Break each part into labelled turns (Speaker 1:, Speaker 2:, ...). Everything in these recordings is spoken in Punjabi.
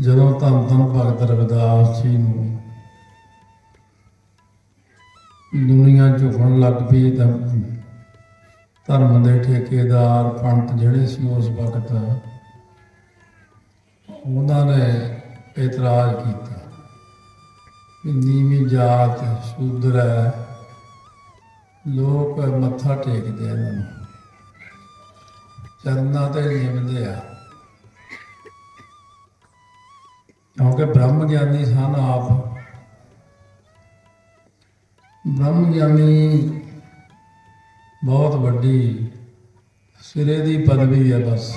Speaker 1: ਜਦੋਂ ਧੰਨ ਧੰਨ ਭਗਤ ਰਵਿਦਾਸ ਜੀ ਨੂੰ ਦੁਨੀਆ ਝੁਕਣ ਲੱਗ ਪਈ ਤਾਂ ਧਰਮ ਦੇ ਠੇਕੇਦਾਰ ਪੰਡਤ ਜਿਹੜੇ ਸੀ ਉਸ ਵਕਤ, ਉਹਨਾਂ ਨੇ ਇਤਰਾਜ਼ ਕੀਤਾ ਕਿ ਨੀਵੀਂ ਜਾਤ ਸ਼ੂਦਰ ਹੈ, ਲੋਕ ਮੱਥਾ ਟੇਕਦੇ ਆ ਇਹਨਾਂ ਨੂੰ, ਚਰਨਾਂ ਤੇ ਨਿਮਦੇ ਆ। ਕਿਉਂਕਿ ਬ੍ਰਹਮ ਗਿਆਨੀ ਸਨ ਆਪ। ਬ੍ਰਹਮ ਗਿਆਨੀ ਬਹੁਤ ਵੱਡੀ ਸਿਰੇ ਦੀ ਪਦਵੀ ਹੈ ਬਸ।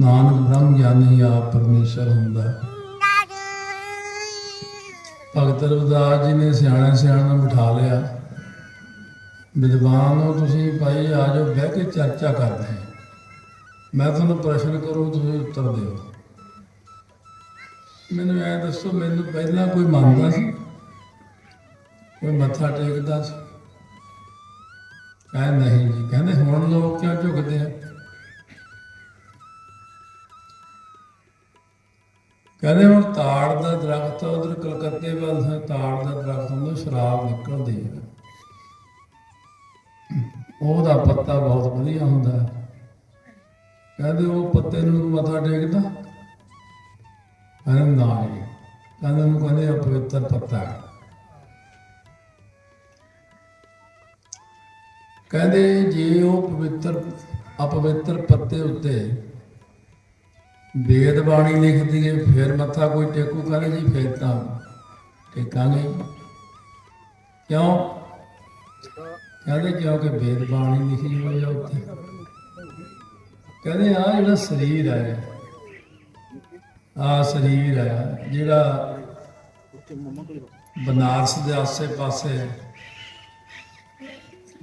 Speaker 1: ਨਾਨਕ ਬ੍ਰਹਮ ਗਿਆਨੀ ਆਪ ਪਰਮੇਸ਼ਰ ਹੁੰਦਾ ਭਗਤ ਰਵਿਦਾਸ ਜੀ ਨੇ ਸਿਆਣਾ ਸਿਆਣਾ ਨੂੰ ਬਿਠਾ ਲਿਆ। ਵਿਦਵਾਨ ਹੋ ਤੁਸੀਂ ਭਾਈ, ਆ ਜਾਓ, ਬਹਿ ਕੇ ਚਰਚਾ ਕਰਦੇ ਹਾਂ। ਮੈਂ ਤੁਹਾਨੂੰ ਪ੍ਰਸ਼ਨ ਕਰੂ, ਤੁਸੀਂ ਉੱਤਰ ਦਿਓ। ਮੈਨੂੰ ਐ ਦੱਸੋ, ਮੈਨੂੰ ਪਹਿਲਾਂ ਕੋਈ ਮੰਨਦਾ ਸੀ? ਕੋਈ ਮੱਥਾ ਟੇਕਦਾ ਸੀ? ਕਹਿੰਦੇ ਨਹੀਂ ਜੀ, ਕਹਿੰਦੇ ਹੁਣ ਲੋਕ ਕਿਉਂ ਝੁਕਦੇ ਆ? ਕਹਿੰਦੇ ਹੁਣ ਤਾੜ ਦਾ ਦਰਖਤ ਉਧਰ ਕਲਕੱਤੇ ਵੱਲ ਹੈ, ਤਾੜ ਦਾ ਦਰਖਤ ਹੁੰਦਾ, ਸ਼ਰਾਬ ਨਿਕਲਦੀ ਹੈ ਉਹਦਾ ਪੱਤਾ ਬਹੁਤ ਵਧੀਆ ਹੁੰਦਾ। ਹੈ ਕਹਿੰਦੇ ਉਹ ਪੱਤੇ ਨੂੰ ਮੱਥਾ ਟੇਕਦਾ? ਕਹਿੰਦੇ ਨਾ ਜੀ ਕਹਿੰਦੇ ਉਹਨੂੰ ਕਹਿੰਦੇ ਅਪਵਿੱਤਰ ਪੱਤਾ ਕਹਿੰਦੇ ਜੇ ਉਹ ਪਵਿੱਤਰ ਅਪਵਿੱਤਰ ਪੱਤੇ ਉੱਤੇ ਵੇਦ ਬਾਣੀ ਲਿਖਦੀ ਹੈ ਫਿਰ ਮੱਥਾ ਕੋਈ ਟੇਕੂ ਕਰੇ ਜੀ, ਫਿਰ ਤਾਂ ਟੇਕਾਂਗੇ ਕਿਉਂ? ਕਹਿੰਦੇ ਕਿਉਂਕਿ ਵੇਦ ਬਾਣੀ ਲਿਖੀ ਹੋਈ ਹੈ ਉੱਤੇ ਕਹਿੰਦੇ ਆ ਜਿਹੜਾ ਸਰੀਰ ਹੈ ਆ ਸਰੀਰ ਹੈ ਜਿਹੜਾ ਬਨਾਰਸ ਦੇ ਆਸੇ ਪਾਸੇ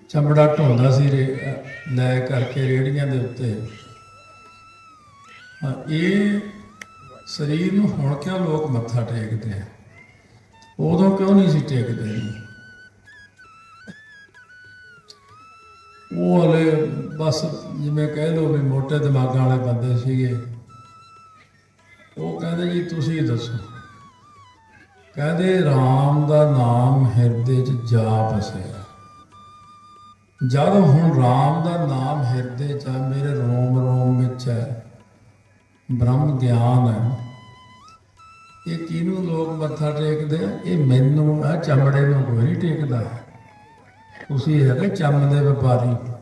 Speaker 1: ਚਮੜਾ ਢੋਂਦਾ ਸੀ ਰੇ- ਲੈ ਕਰਕੇ ਰੇੜੀਆਂ ਦੇ ਉੱਤੇ। ਇਹ ਸਰੀਰ ਨੂੰ ਹੁਣ ਕਿਉਂ ਲੋਕ ਮੱਥਾ ਟੇਕਦੇ ਆ? ਉਦੋਂ ਕਿਉਂ ਨਹੀਂ ਸੀ ਟੇਕਦੇ? ਉਹ ਹਲੇ ਬਸ ਜਿਵੇਂ ਕਹਿ ਲਓ ਵੀ ਮੋਟੇ ਦਿਮਾਗਾਂ ਵਾਲੇ ਬੰਦੇ ਸੀਗੇ। ਉਹ ਕਹਿੰਦੇ ਜੀ, ਤੁਸੀਂ ਦੱਸੋ। ਕਹਿੰਦੇ RAM ਦਾ ਨਾਮ ਹਿਰਦੇ 'ਚ ਜਾ ਵਸਿਆ ਜਦ ਹੁਣ RAM ਦਾ ਨਾਮ ਹਿਰਦੇ 'ਚ ਹੈ ਮੇਰੇ ਰੋਮ ਰੋਮ ਵਿੱਚ ਹੈ। ਬ੍ਰਹਮ ਗਿਆਨ ਹੈ। ਇਹ ਕਿਹਨੂੰ ਲੋਕ ਮੱਥਾ ਟੇਕਦੇ ਆ? ਇਹ ਮੈਨੂੰ ਆ ਚਮੜੇ ਨੂੰ ਕੋਈ ਨਹੀਂ ਟੇਕਦਾ। ਤੁਸੀਂ ਹੈਗੇ ਚੰਮ ਦੇ ਵਪਾਰੀ।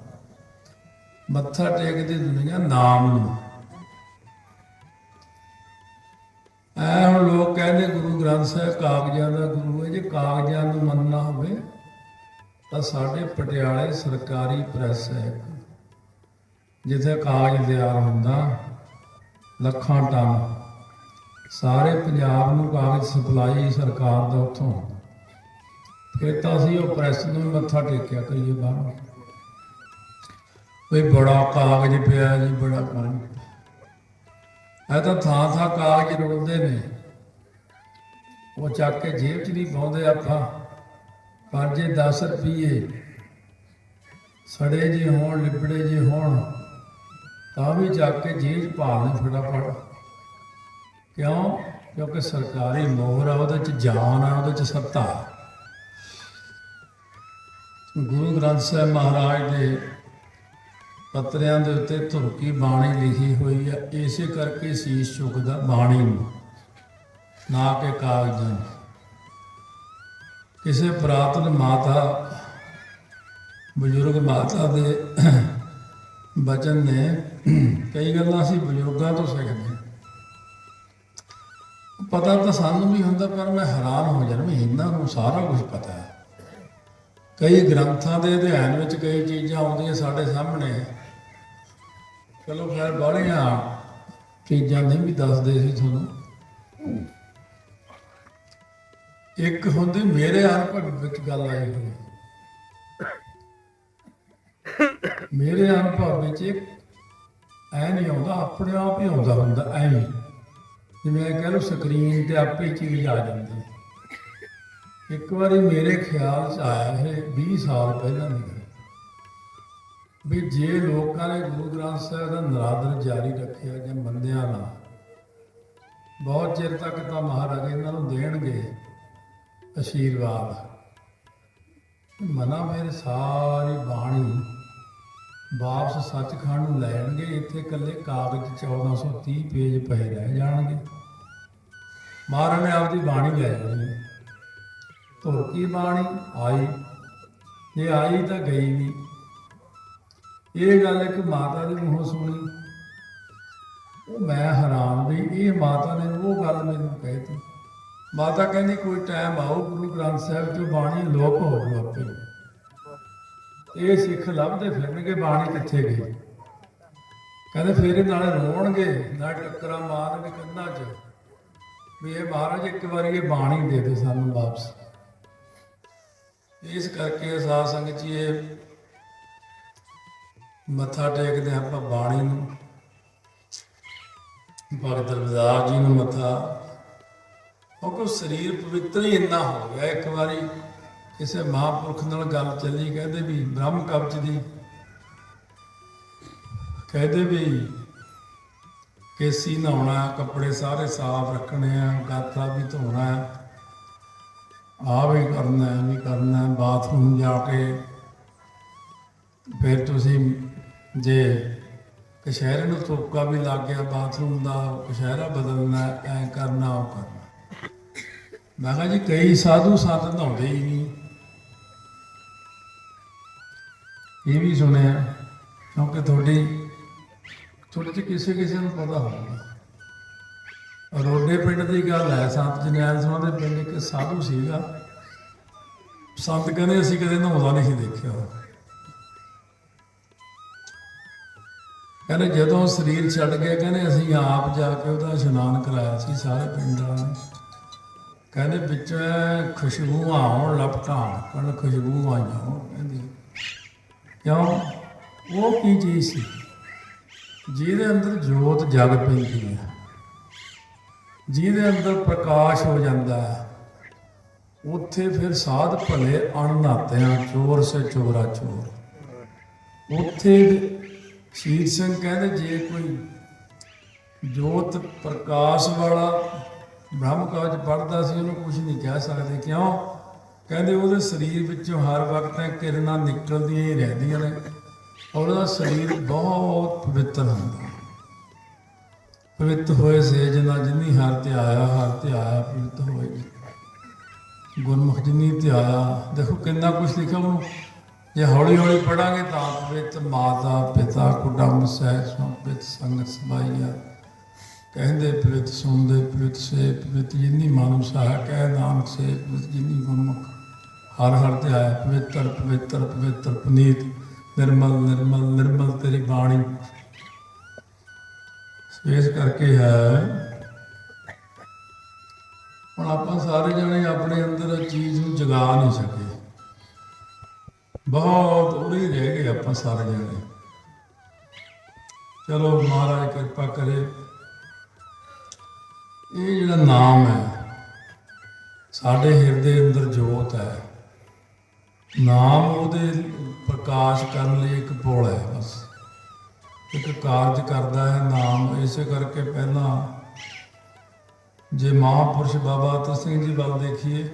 Speaker 1: ਮੱਥਾ ਟੇਕਦੀ ਦੁਨੀਆ ਨਾਮ ਨੂੰ। ਐ ਹੁਣ ਲੋਕ ਕਹਿੰਦੇ ਗੁਰੂ ਗ੍ਰੰਥ ਸਾਹਿਬ ਕਾਗਜ਼ਾਂ ਦਾ ਗੁਰੂ ਹੈ ਜੇ ਕਾਗਜ਼ਾਂ ਨੂੰ ਮੰਨਣਾ ਹੋਵੇ ਤਾਂ ਸਾਡੇ ਪਟਿਆਲੇ ਸਰਕਾਰੀ ਪ੍ਰੈਸ ਹੈ ਇੱਕ, ਜਿੱਥੇ ਕਾਗਜ਼ ਤਿਆਰ ਹੁੰਦਾ ਲੱਖਾਂ ਟਨ। ਸਾਰੇ ਪੰਜਾਬ ਨੂੰ ਕਾਗਜ਼ ਸਪਲਾਈ ਸਰਕਾਰ ਦਾ ਉੱਥੋਂ। ਫਿਰ ਤਾਂ ਅਸੀਂ ਉਹ ਪ੍ਰੈਸ ਨੂੰ ਮੱਥਾ ਟੇਕਿਆ ਕਰੀਏ ਬਾਹਰ। ਕੋਈ ਬੜਾ ਕਾਗਜ਼ ਪਿਆ ਜੀ ਬੜਾ ਪਾਣੀ ਇਹ ਤਾਂ ਥਾਂ ਥਾਂ ਕਾਗਜ਼ ਰੁਲਦੇ ਨੇ। ਉਹ ਚੱਕ ਕੇ ਜੇਬ 'ਚ ਨਹੀਂ ਪਾਉਂਦੇ ਆਪਾਂ। ਪਰ ਜੇ 10 ਰੁਪਏ ਸੜੇ ਜੇ ਹੋਣ, ਲਿਬੜੇ ਜੇ ਹੋਣ, ਤਾਂ ਵੀ ਚੱਕ ਕੇ ਜੇਬ 'ਚ ਪਾ ਲੈ ਫਟਾਫਟ। ਕਿਉਂ? ਕਿਉਂਕਿ ਸਰਕਾਰੀ ਮੋਹਰ ਆ, ਉਹਦੇ 'ਚ ਜਾਨ ਆ, ਉਹਦੇ 'ਚ ਸੱਤਾ। ਗੁਰੂ ਗ੍ਰੰਥ ਸਾਹਿਬ ਮਹਾਰਾਜ ਦੇ ਪੱਤਰਿਆਂ ਦੇ ਉੱਤੇ ਧੁਰਕੀ ਬਾਣੀ ਲਿਖੀ ਹੋਈ ਹੈ ਇਸੇ ਕਰਕੇ ਸੀਸ ਝੁਕਦਾ ਬਾਣੀ ਨੂੰ। ਨਾ ਕਿ ਕਾਗਜ਼ਾਂ ਨੂੰ। ਕਿਸੇ ਪ੍ਰਾਤਨ ਮਾਤਾ, ਬਜ਼ੁਰਗ ਮਾਤਾ ਦੇ ਬਚਨ ਨੇ ਕਈ ਗੱਲਾਂ ਅਸੀਂ ਬਜ਼ੁਰਗਾਂ ਤੋਂ ਸਿੱਖਦੇ ਹਾਂ। ਪਤਾ ਤਾਂ ਸਾਨੂੰ ਵੀ ਹੁੰਦਾ, ਪਰ ਮੈਂ ਹੈਰਾਨ ਹੋ ਜਾਂਦਾ ਵੀ ਇਹਨਾਂ ਨੂੰ ਸਾਰਾ ਕੁਝ ਪਤਾ ਹੈ। ਕਈ ਗ੍ਰੰਥਾਂ ਦੇ ਅਧਿਐਨ ਵਿੱਚ ਕਈ ਚੀਜ਼ਾਂ ਆਉਂਦੀਆਂ ਸਾਡੇ ਸਾਹਮਣੇ। ਚਲੋ ਖੈਰ, ਬਾਹਲੀਆਂ ਚੀਜ਼ਾਂ ਨਹੀਂ ਵੀ ਦੱਸਦੇ ਸੀ ਤੁਹਾਨੂੰ। ਇੱਕ ਹੁੰਦੀ, ਮੇਰੇ ਅਨੁਭਵ ਵਿੱਚ ਗੱਲ ਆਈ ਹੋਈ। ਮੇਰੇ ਅਨੁਭਵ ਵਿੱਚ ਇੱਕ ਐ ਨਹੀਂ ਆਉਂਦਾ, ਆਪਣੇ ਆਪ ਹੀ ਆਉਂਦਾ ਹੁੰਦਾ ਐਵੇਂ ਜਿਵੇਂ ਕਹ ਲਓ ਸਕਰੀਨ ਤੇ ਆਪੇ ਚੀਜ਼ ਆ ਜਾਂਦੀ। ਇੱਕ ਵਾਰੀ ਮੇਰੇ ਖਿਆਲ 'ਚ ਆਇਆ ਇਹ 20 ਸਾਲ ਪਹਿਲਾਂ ਦੀ ਵੀ ਜੇ ਲੋਕਾਂ ਨੇ ਗੁਰੂ ਗ੍ਰੰਥ ਸਾਹਿਬ ਦਾ ਨਰਾਦਰ ਜਾਰੀ ਰੱਖਿਆ ਜਾਂ ਮੰਨਿਆ ਨਾ, ਬਹੁਤ ਚਿਰ ਤੱਕ ਤਾਂ ਮਹਾਰਾਜ ਇਹਨਾਂ ਨੂੰ ਦੇਣਗੇ ਅਸ਼ੀਰਵਾਦ ਮਨਾ ਫਿਰ ਸਾਰੀ ਬਾਣੀ ਵਾਪਸ ਸੱਚਖੰਡ ਨੂੰ ਲੈਣਗੇ, ਇੱਥੇ ਇਕੱਲੇ ਕਾਗਜ਼ 1430 ਪੇਜ ਪਏ ਰਹਿ ਜਾਣਗੇ। ਮਹਾਰਾਜ ਨੇ ਆਪਦੀ ਬਾਣੀ ਲੈ ਜਾਣੀ ਹੈ। ਕੀ ਬਾਣੀ? ਆਈ। ਜੇ ਆਈ ਤਾਂ ਗਈ ਨਹੀਂ ਇਹ ਗੱਲ ਇੱਕ ਮਾਤਾ ਦੇ ਮੂੰਹੋਂ ਸੁਣੀ। ਉਹ ਮੈਂ ਹੈਰਾਨ ਵੀ ਇਹ ਮਾਤਾ ਨੇ ਉਹ ਗੱਲ ਮੈਨੂੰ ਕਹਿਤੀ ਮਾਤਾ ਕਹਿੰਦੀ, ਕੋਈ ਟਾਈਮ ਆਓ, ਗੁਰੂ ਗ੍ਰੰਥ ਸਾਹਿਬ ਚੋਂ ਬਾਣੀ ਲੋਪ ਹੋ ਆਪੇ। ਇਹ ਸਿੱਖ ਲੱਭਦੇ ਫਿਰਨਗੇ, ਬਾਣੀ ਕਿੱਥੇ ਗਈ? ਕਹਿੰਦੇ, ਫਿਰ ਇਹ ਨਾਲੇ ਰੋਣਗੇ ਨਾ ਟੱਕਰਾਂ ਮਾਰਨਗੇ ਕੰਧਾਂ 'ਚ। ਵੀ ਇਹ ਮਹਾਰਾਜ, ਇੱਕ ਵਾਰੀ ਇਹ ਬਾਣੀ ਦੇ ਦੇ ਸਾਨੂੰ ਵਾਪਸ। ਇਸ ਕਰਕੇ ਸਾਧ ਸੰਗਤ ਜੀ, ਇਹ ਮੱਥਾ ਟੇਕਦੇ ਹਾਂ ਆਪਾਂ ਬਾਣੀ ਨੂੰ। ਭਗਤ ਰਵਿਦਾਸ ਜੀ ਨੂੰ ਮੱਥਾ। ਕਿਉਂਕਿ ਸਰੀਰ ਪਵਿੱਤਰ ਹੀ ਇੰਨਾ ਹੋ ਗਿਆ ਇੱਕ ਵਾਰੀ। ਕਿਸੇ ਮਹਾਂਪੁਰਖ ਨਾਲ ਗੱਲ ਚੱਲੀ, ਕਹਿੰਦੇ ਵੀ ਬ੍ਰਹਮ ਕਬਜ਼ ਦੀ। ਕਹਿੰਦੇ ਵੀ ਕੇਸੀ ਨਹਾਉਣਾ, ਕੱਪੜੇ ਸਾਰੇ ਸਾਫ਼ ਰੱਖਣੇ ਆ ਗਾਤਾ ਵੀ ਧੋਣਾ ਹੈ ਆ ਵੀ ਕਰਨਾ ਵੀ ਕਰਨਾ, ਬਾਥਰੂਮ ਜਾ ਕੇ। ਫਿਰ ਤੁਸੀਂ ਜੇ ਕਸ਼ਹਿਰੇ ਨੂੰ ਤੋਕਾ ਵੀ ਲੱਗ ਗਿਆ, ਬਾਥਰੂਮ ਦਾ ਕਸ਼ਹਿਰਾ ਬਦਲਣਾ, ਐ ਕਰਨਾ, ਉਹ ਕਰਨਾ। ਮੈਂ ਕਿਹਾ ਜੀ, ਕਈ ਸਾਧੂ ਸੰਤ ਨਹਾਉਂਦੇ ਹੀ ਨਹੀਂ। ਇਹ ਵੀ ਸੁਣਿਆ, ਕਿਉਂਕਿ ਤੁਹਾਡੀ, ਤੁਹਾਡੇ ਚ ਕਿਸੇ ਕਿਸੇ ਨੂੰ ਪਤਾ ਹੋਊਗਾ। ਰੋਡੇ ਪਿੰਡ ਦੀ ਗੱਲ ਹੈ, ਸੰਤ ਜਨੈਲ ਸਿੰਘ ਦੇ ਪਿੰਡ ਇੱਕ ਸਾਧੂ ਸੀਗਾ। ਸੰਤ ਕਹਿੰਦੇ ਅਸੀਂ ਕਦੇ ਨਹਾਉਂਦਾ ਨਹੀਂ ਸੀ ਦੇਖਿਆ। ਕਹਿੰਦੇ ਜਦੋਂ ਸਰੀਰ ਛੱਡ ਗਿਆ ਕਹਿੰਦੇ ਅਸੀਂ ਆਪ ਜਾ ਕੇ ਉਹਦਾ ਇਸ਼ਨਾਨ ਕਰਾਇਆ ਸੀ ਸਾਰੇ ਪਿੰਡ ਵਾਲਿਆਂ ਨੇ। ਕਹਿੰਦੇ ਵਿੱਚ ਐਂ ਖੁਸ਼ਬੂਆਂ ਆਉਣ ਲਪਟਾਂ ਕਹਿੰਦੇ ਖੁਸ਼ਬੂ ਆਈਆਂ ਹੋਣ, ਕਹਿੰਦੀ, ਕਿਉਂ? ਉਹ ਕੀ ਚੀਜ਼ ਸੀ? ਜਿਹਦੇ ਅੰਦਰ ਜੋਤ ਜਗ ਪੈਂਦੀ ਹੈ। ਜਿਹਦੇ ਅੰਦਰ ਪ੍ਰਕਾਸ਼ ਹੋ ਜਾਂਦਾ ਹੈ। ਉੱਥੇ ਫਿਰ ਸਾਧ ਭਲੇ ਅਣਨਾਤਿਆਂ, ਚੋਰ ਸੇ ਚੋਰਾ ਚੋਰ। ਉੱਥੇ ਸ਼ਹੀਦ ਸਿੰਘ ਕਹਿੰਦੇ ਜੇ ਕੋਈ ਜੋਤ ਪ੍ਰਕਾਸ਼ ਵਾਲਾ ਬ੍ਰਹਮ ਕਾਜ ਪੜਦਾ ਸੀ, ਉਹਨੂੰ ਕੁਝ ਨਹੀਂ ਕਹਿ ਸਕਦੇ। ਕਿਉਂ? ਕਹਿੰਦੇ ਉਹਦੇ ਸਰੀਰ ਵਿੱਚੋਂ ਹਰ ਵਕਤ ਕਿਰਨਾਂ ਨਿਕਲਦੀਆਂ ਹੀ ਰਹਿੰਦੀਆਂ ਨੇ ਔਰ ਉਹਦਾ ਸਰੀਰ ਬਹੁਤ ਪਵਿੱਤਰ ਹੁੰਦਾ ਪਵਿੱਤ ਹੋਏ ਸੇ ਜਨਾ ਜਿਨੀ ਹਰ ਤੇ ਆਇਆ, ਹਰ ਤੇ ਆਇਆ ਪਵਿੱਤ ਹੋਏ। ਗੁਰਮੁਖ ਜਿਨੀ ਤੇ ਆਇਆ, ਦੇਖੋ ਕਿੰਨਾ ਕੁਝ ਲਿਖਿਆ ਉਹਨੂੰ। ਜੇ ਹੌਲੀ ਹੌਲੀ ਪੜਾਂਗੇ ਤਾਂ ਪਵਿੱਤ ਮਾਤਾ, ਪਿਤਾ ਕੁਟੰਬ ਸਹਿ ਸੰਪਿਤ ਸੰਗਤ ਸਮਾਈਆ ਕਹਿੰਦੇ ਪਵਿੱਤ ਸੁਣਦੇ ਪਵਿੱਤ ਸੇ ਪਵਿੱਤ ਜਿਨੀ ਮਾਨਵ ਸਾਹ ਕਹਿ ਨਾਨਕ ਸੇ ਪਵਿੱਤ ਜਿਨੀ ਗੁਰਮੁਖ ਹਰ ਹਰ ਤੇ ਆਇਆ ਪਵਿੱਤਰ ਪਵਿੱਤਰ ਪਵਿੱਤਰ, ਪੁਨੀਤ, ਨਿਰਮਲ ਨਿਰਮਲ ਨਿਰਮਲ ਤੇਰੀ ਬਾਣੀ। ਇਸ ਕਰਕੇ ਹੈ। ਹੁਣ ਆਪਾਂ ਸਾਰੇ ਜਣੇ ਆਪਣੇ ਅੰਦਰ ਚੀਜ਼ ਨੂੰ ਜਗਾ ਨਹੀਂ ਸਕੇ। ਬਹੁਤ ਉਰੇ ਰਹਿ ਗਏ ਆਪਾਂ ਸਾਰੇ ਜਣੇ। ਚਲੋ ਮਹਾਰਾਜ ਕਿਰਪਾ ਕਰੇ। ਇਹ ਜਿਹੜਾ ਨਾਮ ਹੈ, ਸਾਡੇ ਹਿਰਦੇ ਅੰਦਰ ਜੋਤ ਹੈ। ਨਾਮ ਉਹਦੇ ਪ੍ਰਕਾਸ਼ ਕਰਨ ਲਈ ਇੱਕ ਪੁਲ ਹੈ ਬਸ। ਇੱਕ ਕਾਰਜ ਕਰਦਾ ਹੈ ਨਾਮ, ਇਸੇ ਕਰਕੇ ਪਹਿਲਾਂ ਜੇ ਮਹਾਂਪੁਰਸ਼ ਬਾਬਾ ਅਤਰ ਸਿੰਘ ਜੀ ਵੱਲ ਦੇਖੀਏ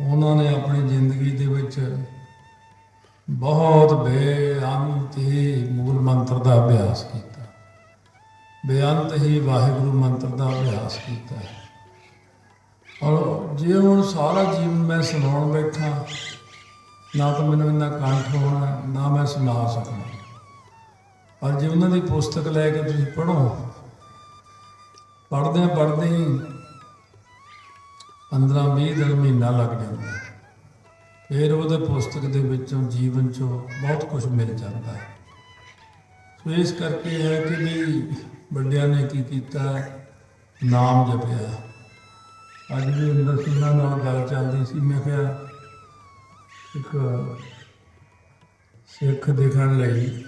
Speaker 1: ਉਹਨਾਂ ਨੇ ਆਪਣੀ ਜ਼ਿੰਦਗੀ ਦੇ ਵਿੱਚ ਬਹੁਤ ਬੇਅੰਤ ਹੀ ਮੂਲ ਮੰਤਰ ਦਾ ਅਭਿਆਸ ਕੀਤਾ। ਬੇਅੰਤ ਹੀ ਵਾਹਿਗੁਰੂ ਮੰਤਰ ਦਾ ਅਭਿਆਸ ਕੀਤਾ ਔਰ ਜੇ ਹੁਣ ਸਾਰਾ ਜੀਵਨ ਮੈਂ ਸੁਣਾਉਣ ਬੈਠਾ, ਨਾ ਤਾਂ ਮੈਨੂੰ ਇੰਨਾ ਕੰਠ ਹੋਣਾ, ਨਾ ਮੈਂ ਸੁਣਾ ਸਕਦਾ। ਪਰ ਜੇ ਉਹਨਾਂ ਦੀ ਪੁਸਤਕ ਲੈ ਕੇ ਤੁਸੀਂ ਪੜ੍ਹੋ ਪੜ੍ਹਦੇ ਪੜ੍ਹਦੇ ਹੀ 15 20 ਦਿਨ ਮਹੀਨਾ ਲੱਗ ਜਾਂਦਾ ਫਿਰ ਉਹਦੇ ਪੁਸਤਕ ਦੇ ਵਿੱਚੋਂ ਜੀਵਨ ਚੋਂ ਬਹੁਤ ਕੁਝ ਮਿਲ ਜਾਂਦਾ ਹੈ। ਸੋ ਇਸ ਕਰਕੇ ਹੈ ਕਿ ਵੀ ਵੱਡਿਆਂ ਨੇ ਕੀ ਕੀਤਾ? ਨਾਮ ਜਪਿਆ। ਅੱਜ ਵੀ ਅੰਦਰ ਸਿੰਘਾਂ ਨਾਲ ਗੱਲ ਚੱਲਦੀ ਸੀ। ਮੈਂ ਕਿਹਾ ਇੱਕ ਸਿੱਖ ਦੇਖਣ ਲਈ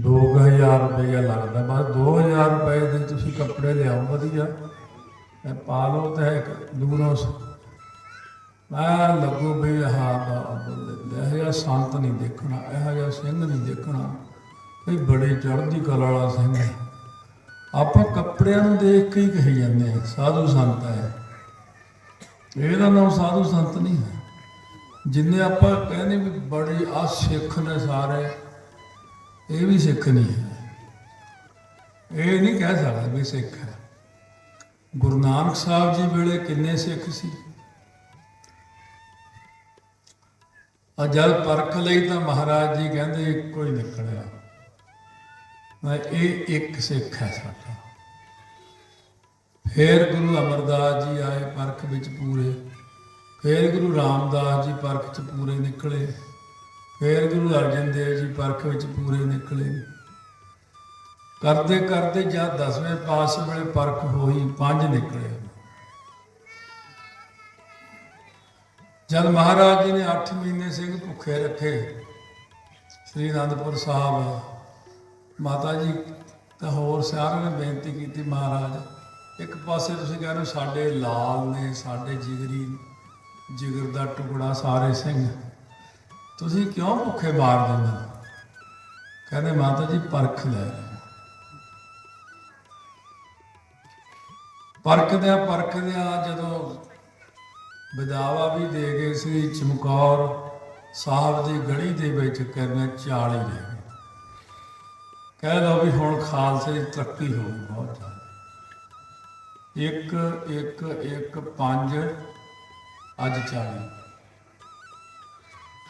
Speaker 1: 2000 ਰੁਪਏ ਲੱਗਦਾ। ਬਸ 2000 ਰੁਪਏ ਦੇ ਤੁਸੀਂ ਕੱਪੜੇ ਲਿਆਓ, ਵਧੀਆ। ਤੇ ਪਾ ਲਓ ਤੇ ਦੂਰੋਂ ਸ- ਮੈਂ ਲੱਗੂ ਵੀ ਹਾਂ ਦਾ ਇਹ ਜਿਹਾ ਸੰਤ ਨਹੀਂ ਦੇਖਣਾ, ਇਹ ਜਿਹਾ ਸਿੰਘ ਨਹੀਂ ਦੇਖਣਾ। ਇਹ ਬੜੇ ਚੜ੍ਹਦੀ ਕਲਾ ਵਾਲਾ ਸਿੰਘ ਹੈ। ਆਪਾਂ ਕੱਪੜਿਆਂ ਨੂੰ ਦੇਖ ਕੇ ਹੀ ਕਹੀ ਜਾਂਦੇ ਆ ਸਾਧੂ ਸੰਤ ਹੈ। ਇਹਦਾ ਨਾਮ ਸਾਧੂ ਸੰਤ ਨਹੀਂ ਹੈ। ਜਿੰਨੇ ਆਪਾਂ ਕਹਿੰਦੇ ਵੀ ਬੜੇ ਆ ਸਿੱਖ ਨੇ ਸਾਰੇ, ਇਹ ਵੀ ਸਿੱਖ ਨਹੀਂ ਹੈ। ਇਹ ਨਹੀਂ ਕਹਿ ਸਕਦਾ ਵੀ ਸਿੱਖ ਹੈ। ਗੁਰੂ ਨਾਨਕ ਸਾਹਿਬ ਜੀ ਵੇਲੇ ਕਿੰਨੇ ਸਿੱਖ ਸੀ? ਆ ਜਦ ਪਰਖ ਲਈ ਤਾਂ ਮਹਾਰਾਜ ਜੀ ਕਹਿੰਦੇ ਇੱਕੋ ਹੀ ਨਿਕਲਿਆ। ਮੈਂ ਇਹ ਇੱਕ ਸਿੱਖ ਹੈ ਸਾਡਾ। ਫਿਰ ਗੁਰੂ ਅਮਰਦਾਸ ਜੀ ਆਏ ਪਰਖ ਵਿੱਚ ਪੂਰੇ। ਫਿਰ ਗੁਰੂ ਰਾਮਦਾਸ ਜੀ ਪਰਖ ਚ ਪੂਰੇ ਨਿਕਲੇ। ਫਿਰ ਗੁਰੂ ਅਰਜਨ ਦੇਵ ਜੀ ਪਰਖ ਵਿੱਚ ਪੂਰੇ ਨਿਕਲੇ। ਕਰਦੇ ਕਰਦੇ ਜਦ 10ਵੇਂ ਪਾਸ ਵੇਲੇ ਪਰਖ ਹੋਈ, ਪੰਜ ਨਿਕਲੇ। ਜਦ ਮਹਾਰਾਜ ਜੀ ਨੇ 8 ਮਹੀਨੇ ਸਿੰਘ ਭੁੱਖੇ ਰੱਖੇ, ਸ੍ਰੀ ਅਨੰਦਪੁਰ ਸਾਹਿਬ, ਮਾਤਾ ਜੀ ਤਾਂ ਹੋਰ ਸਾਰਿਆਂ ਨੇ ਬੇਨਤੀ ਕੀਤੀ, ਮਹਾਰਾਜ, ਇੱਕ ਪਾਸੇ ਤੁਸੀਂ ਕਹਿੰਦੇ ਹੋ ਸਾਡੇ ਲਾਲ ਨੇ, ਸਾਡੇ ਜਿਗਰੀ, ਜਿਗਰ ਦਾ ਟੁਕੜਾ ਸਾਰੇ ਸਿੰਘ। ਤੁਸੀਂ ਕਿਉਂ ਭੁੱਖੇ ਮਾਰ ਦਿੰਦੇ ਕਹਿੰਦੇ ਮਾਤਾ ਜੀ, ਪਰਖ ਲੈ। ਪਰਖਦਿਆਂ ਪਰਖਦਿਆਂ ਜਦੋਂ ਬਦਾਵਾ ਵੀ ਦੇ ਗਏ ਸੀ, ਚਮਕੌਰ ਸਾਹਿਬ ਦੀ ਗੜੀ ਦੇ ਵਿੱਚ ਕਰਨੇ 40 ਰਹਿ ਗਏ। ਕਹਿ ਲਓ ਵੀ ਹੁਣ ਖਾਲਸੇ ਦੀ ਤਰੱਕੀ ਹੋ ਗਈ ਬਹੁਤ ਜ਼ਿਆਦਾ। ਇੱਕ ਇੱਕ ਇੱਕ, ਪੰਜ, ਅੱਜ 40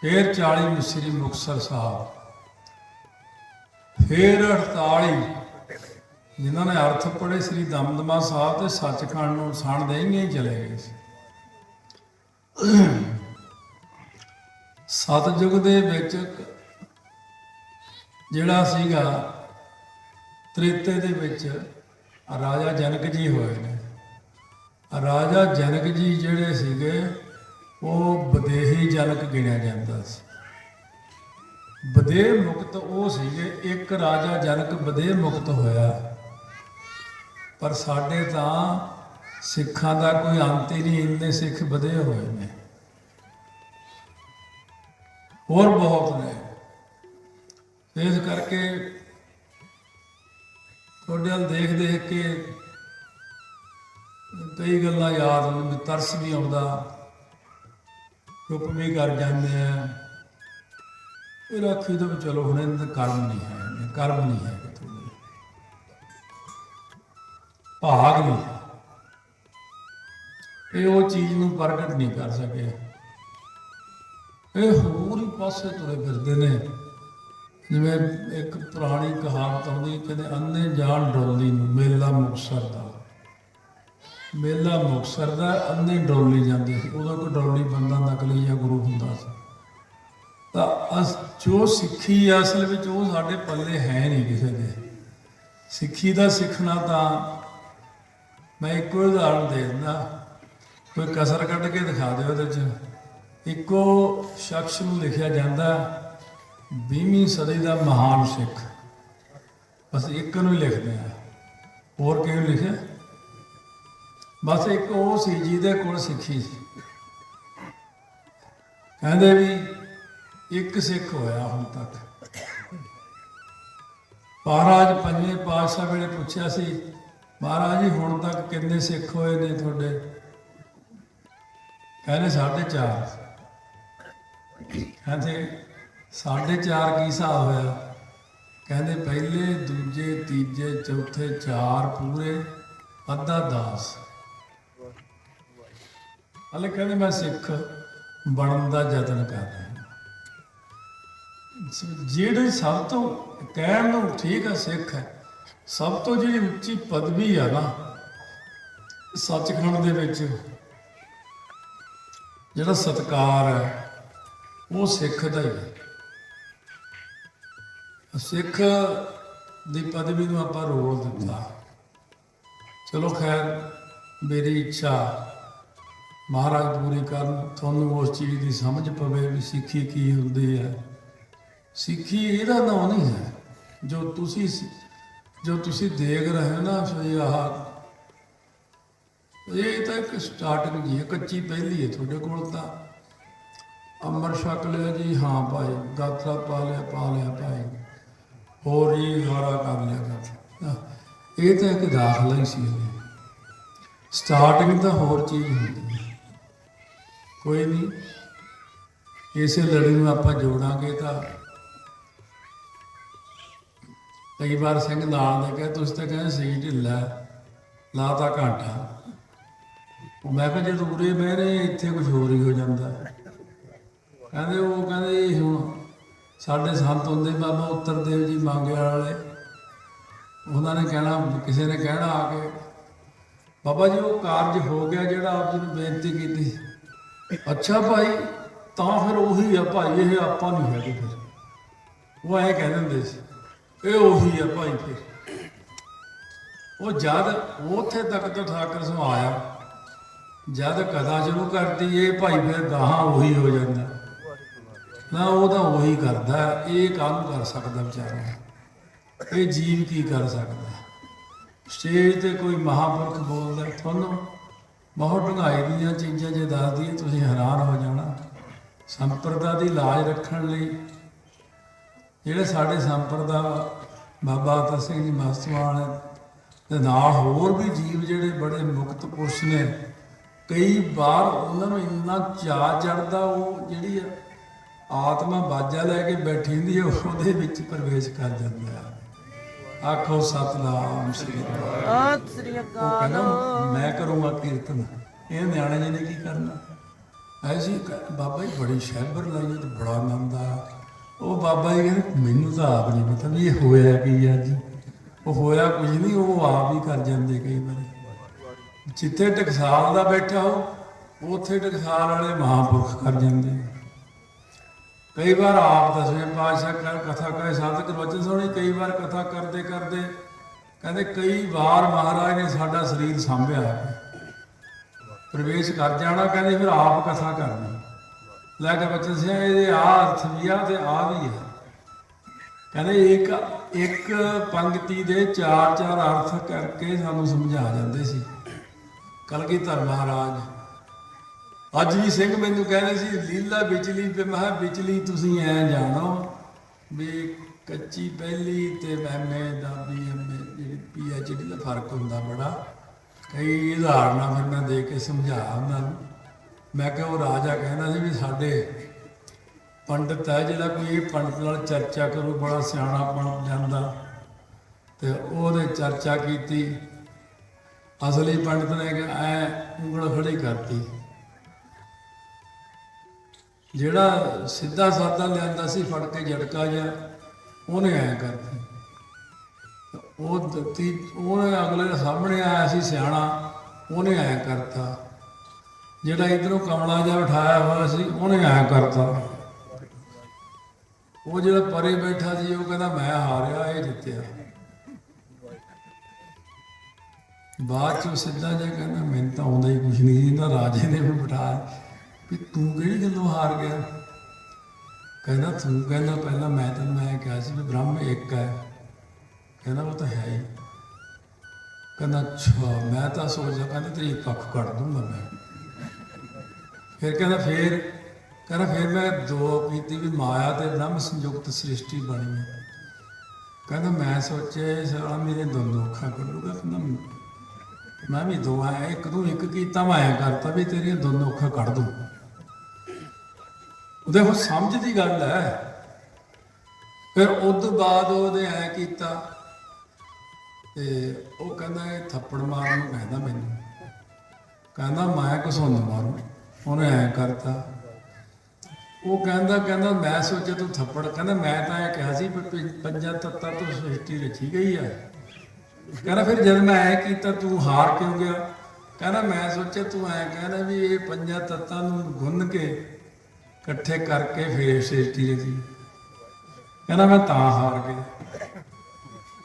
Speaker 1: ਫਿਰ 40 ਨੂੰ ਸ੍ਰੀ ਮੁਕਤਸਰ ਸਾਹਿਬ। ਫਿਰ 48 ਜਿਨ੍ਹਾਂ ਨੇ ਅਰਥ ਪੜ੍ਹੇ ਸ੍ਰੀ ਦਮਦਮਾ ਸਾਹਿਬ ਤੇ ਸੱਚਖੰਡ ਨੂੰ ਸਣ ਦੇਂਗੇ ਚਲੇ ਗਏ ਸੀ। ਸਤਜੁਗ ਦੇ ਵਿੱਚ ਜਿਹੜਾ ਸੀਗਾ, ਤ੍ਰੇਤੇ ਦੇ ਵਿੱਚ ਰਾਜਾ ਜਨਕ ਜੀ ਹੋਏ ਨੇ। ਰਾਜਾ ਜਨਕ ਜੀ ਜਿਹੜੇ ਸੀਗੇ, ਉਹ ਬਦੇਹੀ ਜਨਕ ਗਿਣਿਆ ਜਾਂਦਾ ਸੀ। ਬਦੇਹ ਮੁਕਤ ਉਹ ਸੀਗੇ, ਇੱਕ ਰਾਜਾ ਜਨਕ ਬਦੇਹ ਮੁਕਤ ਹੋਇਆ। ਪਰ ਸਾਡੇ ਤਾਂ ਸਿੱਖਾਂ ਦਾ ਕੋਈ ਅੰਤ ਹੀ ਨਹੀਂ, ਇੰਨੇ ਸਿੱਖ ਵਧੇ ਹੋਏ ਨੇ। ਹੋਰ ਬਹੁਤ ਨੇ। ਇਸ ਕਰਕੇ ਤੁਹਾਡੇ ਵੱਲ ਦੇਖ ਦੇਖ ਕੇ ਕਈ ਗੱਲਾਂ ਯਾਦ ਆਉਂਦੀਆਂ ਤਰਸ ਵੀ ਆਉਂਦਾ। ਚੁੱਪ ਵੀ ਕਰ ਜਾਂਦੇ ਆ। ਇਹ ਆਖੀ ਤਾਂ ਵੀ ਚਲੋ ਹੁਣ ਇਹਨਾਂ ਦਾ ਕਰਮ ਨਹੀਂ ਹੈ ਕਰਮ ਨਹੀਂ ਹੈ। ਭਾਗ ਨਹੀਂ ਇਹ ਉਹ ਚੀਜ਼ ਨੂੰ ਪ੍ਰਗਟ ਨਹੀਂ ਕਰ ਸਕੇ ਇਹ ਹੋਰ ਹੀ ਪਾਸੇ ਤੁਰੇ ਫਿਰਦੇ ਨੇ। ਜਿਵੇਂ ਇੱਕ ਪੁਰਾਣੀ ਕਹਾਵਤ ਆਉਂਦੀ ਕਹਿੰਦੇ ਅੰਨੇ ਜਾਣ ਡੋਲੀ ਨੂੰ ਮੇਲਾ ਮੁਕਸਰ ਦਾ ਮੇਲਾ ਮੁਕਸਰ ਦਾ ਅੰਨੇ ਡੋਲੀ ਜਾਂਦੀ ਸੀ। ਉਦੋਂ ਕੋਈ ਡੋਲੀ ਬੰਦਾ ਨਕਲੀ ਜਾਂ ਗੁਰੂ ਹੁੰਦਾ ਸੀ। ਤਾਂ ਅਸ ਜੋ ਸਿੱਖੀ ਆ, ਅਸਲ ਵਿੱਚ ਉਹ ਸਾਡੇ ਪੱਲੇ ਹੈ ਨਹੀਂ ਕਿਸੇ ਦੇ। ਸਿੱਖੀ ਦਾ ਸਿੱਖਣਾ ਤਾਂ ਮੈਂ ਇੱਕੋ ਉਦਾਹਰਣ ਦੇ ਦਿੰਦਾ। ਕੋਈ ਕਸਰ ਕੱਢ ਕੇ ਦਿਖਾ ਦਿਓ ਉਹਦੇ ਚ। ਇੱਕੋ ਸ਼ਖਸ ਨੂੰ ਲਿਖਿਆ ਜਾਂਦਾ 20ਵੀਂ ਸਦੀ ਦਾ ਮਹਾਨ ਸਿੱਖ। ਬਸ ਇੱਕ ਨੂੰ ਹੀ ਲਿਖਦੇ ਆ। ਹੋਰ ਕਿਹਨੂੰ ਲਿਖਿਆ? ਬਸ ਇੱਕ ਉਹ ਸੀ ਜਿਹਦੇ ਕੋਲ ਸਿੱਖੀ ਸੀ। ਕਹਿੰਦੇ ਵੀ ਇੱਕ ਸਿੱਖ ਹੋਇਆ ਹੁਣ ਤੱਕ। ਮਹਾਰਾਜ ਪੰਜਵੇਂ ਪਾਤਸ਼ਾਹ ਵੇਲੇ ਪੁੱਛਿਆ ਸੀ ਮਹਾਰਾਜ ਜੀ, ਹੁਣ ਤੱਕ ਕਿੰਨੇ ਸਿੱਖ ਹੋਏ ਨੇ ਤੁਹਾਡੇ? ਕਹਿੰਦੇ ਸਾਢੇ ਚਾਰ। ਕਹਿੰਦੇ, ਸਾਢੇ ਚਾਰ ਕੀ ਹਿਸਾਬ ਹੋਇਆ? ਕਹਿੰਦੇ, ਪਹਿਲੇ, ਦੂਜੇ, ਤੀਜੇ, ਚੌਥੇ, ਚਾਰ ਪੂਰੇ, ਅੱਧਾ 10 ਹਲੇ ਕਹਿੰਦੇ ਮੈਂ ਸਿੱਖ ਬਣਨ ਦਾ ਯਤਨ ਕਰ ਰਿਹਾ। ਜਿਹੜੇ ਸਭ ਤੋਂ ਕਹਿਣ ਨੂੰ ਠੀਕ ਹੈ ਸਿੱਖ ਹੈ ਸਭ ਤੋਂ ਜਿਹੜੀ ਉੱਚੀ ਪਦਵੀ ਆ ਨਾ, ਸੱਚਖੰਡ ਦੇ ਵਿੱਚ, ਜਿਹੜਾ ਸਤਕਾਰ ਹੈ, ਉਹ ਸਿੱਖ ਦਾ ਹੀ ਹੈ। ਸਿੱਖ ਦੀ ਪਦਵੀ ਨੂੰ ਆਪਾਂ ਰੋਲ ਦਿੱਤਾ। ਚਲੋ ਖੈਰ, ਮੇਰੀ ਇੱਛਾ ਮਹਾਰਾਜ ਪੂਰੀ ਕਰਨ, ਤੁਹਾਨੂੰ ਉਸ ਚੀਜ਼ ਦੀ ਸਮਝ ਪਵੇ ਵੀ ਸਿੱਖੀ ਕੀ ਹੁੰਦੀ ਹੈ। ਸਿੱਖੀ ਇਹਦਾ ਨਾਂ ਨਹੀਂ ਹੈ, ਜੋ ਤੁਸੀਂ ਜੋ ਤੁਸੀਂ ਦੇਖ ਰਹੇ ਹੋ ਨਾ ਸਹੀ ਆਹ, ਇਹ ਤਾਂ ਇੱਕ ਸਟਾਰਟਿੰਗ ਜੀ ਹੈ, ਕੱਚੀ ਪਹਿਲੀ ਹੈ ਤੁਹਾਡੇ ਕੋਲ ਤਾਂ। ਅੰਮ੍ਰਿਤ ਛਕ ਲਿਆ ਜੀ, ਹਾਂ ਭਾਈ ਗਾਤਰਾ ਪਾ ਲਿਆ ਪਾ ਲਿਆ ਭਾਈ। ਹੋਰ ਹੀ ਹਾਰਾ ਕਰ ਲਿਆ ਕਰ ਇਹ ਤਾਂ ਇੱਕ ਦਾਖਲਾ ਹੀ ਸੀ ਸਟਾਰਟਿੰਗ ਤਾਂ ਹੋਰ ਚੀਜ਼ ਹੁੰਦੀ ਹੈ। ਕੋਈ ਨਹੀਂ, ਇਸੇ ਲੜੀ ਨੂੰ ਆਪਾਂ ਜੋੜਾਂਗੇ ਤਾਂ ਕਈ ਵਾਰ ਸਿੰਘ ਨਾਲ ਦੇ ਕਹੇ, ਤੁਸੀਂ ਤਾਂ ਕਹਿੰਦੇ ਸੀ ਢਿੱਲਾ, ਲਾ ਲਾਤਾ ਘਾਟਾ। ਮੈਂ ਕਿਹਾ ਜੇ ਦੂਰੇ ਬਹਿ ਰਹੇ, ਇੱਥੇ ਕੁਝ ਹੋਰ ਹੀ ਹੋ ਜਾਂਦਾ। ਕਹਿੰਦੇ, ਉਹ ਕਹਿੰਦੇ, ਇਹ ਹੁਣ ਸਾਡੇ ਸੰਤ ਹੁੰਦੇ, ਬਾਬਾ ਉੱਤਰ ਦੇਵ ਜੀ ਮੰਗਿਆ ਵਾਲੇ। ਉਹਨਾਂ ਨੇ ਕਹਿਣਾ, ਕਿਸੇ ਨੇ ਕਹਿਣਾ ਆ ਕੇ, ਬਾਬਾ ਜੀ, ਉਹ ਕਾਰਜ ਹੋ ਗਿਆ ਜਿਹੜਾ ਆਪ ਜੀ ਨੂੰ ਬੇਨਤੀ ਕੀਤੀ ਅੱਛਾ ਭਾਈ, ਤਾਂ ਫਿਰ ਉਹੀ ਆ ਭਾਈ, ਇਹ ਆਪਾਂ ਨਹੀਂ ਹੈਗੇ ਫਿਰ। ਉਹ ਐਂ ਕਹਿ ਦਿੰਦੇ ਸੀ। ਇਹ ਉਹੀ ਆ ਭਾਈ ਫਿਰ ਉਹ ਜਦ ਉੱਥੇ ਤੱਕ ਤਾਂ ਠਾਕਰ ਸੋ ਆਇਆ। ਜਦ ਕਥਾ ਸ਼ੁਰੂ ਕਰਦੀ, ਇਹ ਭਾਈ ਫਿਰ ਗਾਹਾਂ ਉਹੀ ਹੋ ਜਾਂਦਾ। ਨਾ ਉਹ ਤਾਂ ਉਹੀ ਕਰਦਾ, ਇਹ ਕੰਮ ਕਰ ਸਕਦਾ ਵਿਚਾਰਾ? ਇਹ ਜੀਵ ਕੀ ਕਰ ਸਕਦਾ? ਸਟੇਜ ਤੇ ਕੋਈ ਮਹਾਪੁਰਖ ਬੋਲਦਾ, ਤੁਹਾਨੂੰ ਬਹੁਤ ਢੰਗਾਈ ਦੀਆਂ ਚੀਜ਼ਾਂ ਜੇ ਦੱਸਦੀ ਤੁਸੀਂ ਹੈਰਾਨ ਹੋ ਜਾਣਾ। ਸੰਪਰਦਾ ਦੀ ਲਾਜ ਰੱਖਣ ਲਈ ਜਿਹੜੇ ਸਾਡੇ ਸੰਪਰਦਾ ਬਾਬਾ ਅਤਰ ਸਿੰਘ ਜੀ ਮਸਤਵਾਲ ਦੇ ਨਾਲ ਹੋਰ ਵੀ ਜੀਵ ਜਿਹੜੇ ਬੜੇ ਮੁਕਤ ਪੁਰਸ਼ ਨੇ ਕਈ ਵਾਰ ਉਹਨਾਂ ਨੂੰ ਇੰਨਾ ਚਾਅ ਚੜਦਾ ਉਹ ਜਿਹੜੀ ਆਤਮਾ ਬਾਜਾ ਲੈ ਕੇ ਬੈਠੀ ਹੁੰਦੀ ਹੈ ਉਹਦੇ ਵਿੱਚ ਪ੍ਰਵੇਸ਼ ਕਰ ਜਾਂਦਾ ਹੈ। ਆਖੋ ਸਤਨਾਮ ਸ੍ਰੀ ਅਕਾਲ।
Speaker 2: ਸ੍ਰੀ
Speaker 1: ਮੈਂ ਕਰੂੰਗਾ ਕੀਰਤਨ। ਇਹ ਨਿਆਣੇ ਜੀ ਨੇ ਕੀ ਕਰਨਾ? ਐਸੀ ਬਾਬਾ ਜੀ ਬੜੀ ਸ਼ਹਿਬਰ ਲਾਈ ਤੇ ਬੜਾ ਆਨੰਦ ਆ ਉਹ ਬਾਬਾ ਜੀ ਕਹਿੰਦੇ, ਮੈਨੂੰ ਤਾਂ ਆਪ ਨਹੀਂ ਪਤਾ ਵੀ ਇਹ ਹੋਇਆ ਕੀ ਆ ਜੀ। ਉਹ ਹੋਇਆ ਕੁਝ ਨਹੀਂ ਉਹ ਆਪ ਹੀ ਕਰ ਜਾਂਦੇ ਕਈ ਵਾਰੀ। ਜਿੱਥੇ ਟਕਸਾਲ ਦਾ ਬੈਠਾ ਹੋ ਉੱਥੇ ਟਕਸਾਲ ਵਾਲੇ ਮਹਾਂਪੁਰਖ ਕਰ ਜਾਂਦੇ ਕਈ ਵਾਰ ਆਪ ਦਸਵੇਂ ਪਾਤਸ਼ਾਹ ਕਰ ਕਥਾ ਕਹੇ ਸਾਧਕ ਵਚਨ ਸੁਣੀ ਕਈ ਵਾਰ ਕਥਾ ਕਰਦੇ ਕਰਦੇ ਕਹਿੰਦੇ, ਕਈ ਵਾਰ ਮਹਾਰਾਜ ਨੇ ਸਾਡਾ ਸਰੀਰ ਸੰਭਿਆ ਪ੍ਰਵੇਸ਼ ਕਰ ਜਾਣਾ, ਕਹਿੰਦੇ ਫਿਰ ਆਪ ਕਥਾ ਕਰਨੀ। ਲੈ ਕੇ ਬੱਚੇ ਸਿੰਘ ਇਹਦੇ ਆ ਅਰਥ ਵੀ ਆ ਤੇ ਆ ਵੀ ਹੈ ਕਹਿੰਦੇ ਇੱਕ ਇੱਕ ਪੰਕਤੀ ਦੇ ਚਾਰ ਚਾਰ ਅਰਥ ਕਰਕੇ ਸਾਨੂੰ ਸਮਝਾ ਜਾਂਦੇ ਸੀ। ਕਲਗੀਧਰ ਮਹਾਰਾਜ, ਅੱਜ ਵੀ ਸਿੰਘ ਮੈਨੂੰ ਕਹਿੰਦੇ ਸੀ, ਲੀਲਾ ਵਿਚਲੀ ਤੇ ਮੈਂ ਕਿਹਾ, ਵਿਚਲੀ ਤੁਸੀਂ ਐ ਜਾਣੋ ਵੀ ਕੱਚੀ ਪਹਿਲੀ ਤੇ ਐਮਏ ਦਾ ਵੀ ਐਮਏ ਜਿਹੜੀ ਪੀਐਚਡੀ ਦਾ ਫ਼ਰਕ ਹੁੰਦਾ ਬੜਾ। ਕਈ ਉਦਾਹਰਨਾਂ ਫਿਰ ਮੈਂ ਦੇ ਕੇ ਸਮਝਾ ਉਹਨਾਂ ਨੂੰ। ਮੈਂ ਕਿਹਾ ਉਹ ਰਾਜਾ ਕਹਿੰਦਾ ਸੀ ਵੀ ਸਾਡੇ ਪੰਡਤ ਹੈ ਜਿਹੜਾ ਕੋਈ ਇਹ ਪੰਡਤ ਨਾਲ ਚਰਚਾ ਕਰੂ, ਬੜਾ ਸਿਆਣਾ ਬਣ ਜਾਂਦਾ। ਤੇ ਉਹਦੇ ਚਰਚਾ ਕੀਤੀ। ਅਸਲੀ ਪੰਡਤ ਨੇ ਕਿ ਐ ਉਂਗਲ ਖੜੀ ਕਰਤੀ। ਜਿਹੜਾ ਸਿੱਧਾ ਸਾਦਾ ਲਿਆਂਦਾ ਸੀ, ਫੜ ਕੇ ਝਟਕਾ ਜਾ ਉਹਨੇ ਐ ਕਰਤੀ। ਉਹ ਦਿੱਤੀ, ਉਹਨੇ ਅਗਲੇ ਸਾਹਮਣੇ ਆਇਆ ਸੀ ਸਿਆਣਾ, ਉਹਨੇ ਐ ਕਰਤਾ। ਜਿਹੜਾ ਇਧਰੋਂ ਕਮਲਾ ਜਿਹਾ ਉਠਾਇਆ ਹੋਇਆ ਸੀ, ਉਹਨੇ ਐ ਕਰਤਾ। ਉਹ ਜਿਹੜਾ ਪਰੇ ਬੈਠਾ ਸੀ, ਉਹ ਕਹਿੰਦਾ, ਮੈਂ ਹਾਰਿਆ, ਇਹ ਜਿੱਤਿਆ। ਬਾਅਦ ਚ ਸਿੱਧਾ ਜਿਹਾ ਕਹਿੰਦਾ, ਮੈਨੂੰ ਤਾਂ ਆਉਂਦਾ ਹੀ ਕੁਝ ਨਹੀਂ, ਇਹਦਾ ਰਾਜੇ ਨੇ ਵੀ ਬਿਠਾਇਆ ਵੀ ਤੂੰ ਕਿਹੜੀ ਗੱਲੋਂ ਹਾਰ ਗਿਆ? ਕਹਿੰਦਾ, ਤੂੰ ਕਹਿੰਦਾ ਪਹਿਲਾਂ ਮੈਂ ਤੈਨੂੰ ਮੈਂ ਕਿਹਾ ਸੀ ਵੀ ਬ੍ਰਹਮ ਇੱਕ ਹੈ। ਕਹਿੰਦਾ, ਉਹ ਤਾਂ ਹੈ ਹੀ। ਕਹਿੰਦਾ, ਅੱਛਾ, ਮੈਂ ਤਾਂ ਸੋਚਦਾ, ਕਹਿੰਦਾ ਤੇਰੀ ਪੱਖ ਕੱਢ ਦੂੰਗਾ ਮੈਂ। ਫਿਰ ਕਹਿੰਦਾ ਫੇਰ, ਕਹਿੰਦਾ ਫਿਰ ਮੈਂ ਦੋ ਕੀਤੀ ਵੀ ਮਾਇਆ ਤੇ ਬ੍ਰਹਮ ਸੰਯੁਕਤ ਸ੍ਰਿਸ਼ਟੀ ਬਣੀ ਹੈ ਕਹਿੰਦਾ ਮੈਂ ਸੋਚਿਆ ਇਹ ਸਾਲਾ ਮੇਰੇ ਦੋਨੋਂ ਅੱਖਾਂ ਕੱਢੂਗਾ ਕਹਿੰਦਾ ਮੈਂ ਵੀ ਦੋ ਆਇਆ ਇੱਕ ਨੂੰ ਇੱਕ ਕੀਤਾ, ਮੈਂ ਐਂ ਕਰਤਾ ਵੀ ਤੇਰੀਆਂ ਦੋਨੋਂ ਅੱਖਾਂ ਕੱਢ ਦੂੰ। ਉਹਦੇ ਹੁਣ ਸਮਝ ਦੀ ਗੱਲ ਹੈ। ਫਿਰ ਉਸ ਤੋਂ ਬਾਅਦ ਉਹਨੇ ਐ ਕੀਤਾ ਤੇ ਉਹ ਕਹਿੰਦਾ ਇਹ ਥੱਪੜ ਮਾਰਨ ਨੂੰ ਕਹਿੰਦਾ ਮੈਨੂੰ। ਕਹਿੰਦਾ ਮੈਂ ਘਸੁੰਨ ਮਾਰੂ? ਉਹਨੇ ਐ ਕਰਤਾ। ਉਹ ਕਹਿੰਦਾ ਕਹਿੰਦਾ, ਮੈਂ ਸੋਚਿਆ ਤੂੰ ਥੱਪੜ, ਕਹਿੰਦਾ, ਮੈਂ ਤਾਂ ਇਹ ਕਿਹਾ ਸੀ ਪੰਜਾਂ ਤੱਤਾਂ ਤੋਂ ਸ੍ਰਿਸ਼ਟੀ ਰਚੀ ਗਈ ਹੈ ਕਹਿੰਦਾ, ਫਿਰ ਜਦ ਮੈਂ ਐ ਕੀਤਾ, ਤੂੰ ਹਾਰ ਕਿਉਂ ਗਿਆ? ਕਹਿੰਦਾ, ਮੈਂ ਸੋਚਿਆ ਤੂੰ ਐ ਕਹਿੰਦਾ ਵੀ ਇਹ ਪੰਜਾਂ ਤੱਤਾਂ ਨੂੰ ਗੁੰਨ ਕੇ ਇਕੱਠੇ ਕਰਕੇ ਫੇਰ ਸ੍ਰਿਸ਼ਟੀ ਰਚੀ। ਕਹਿੰਦਾ, ਮੈਂ ਤਾਂ ਹਾਰ ਗਿਆ।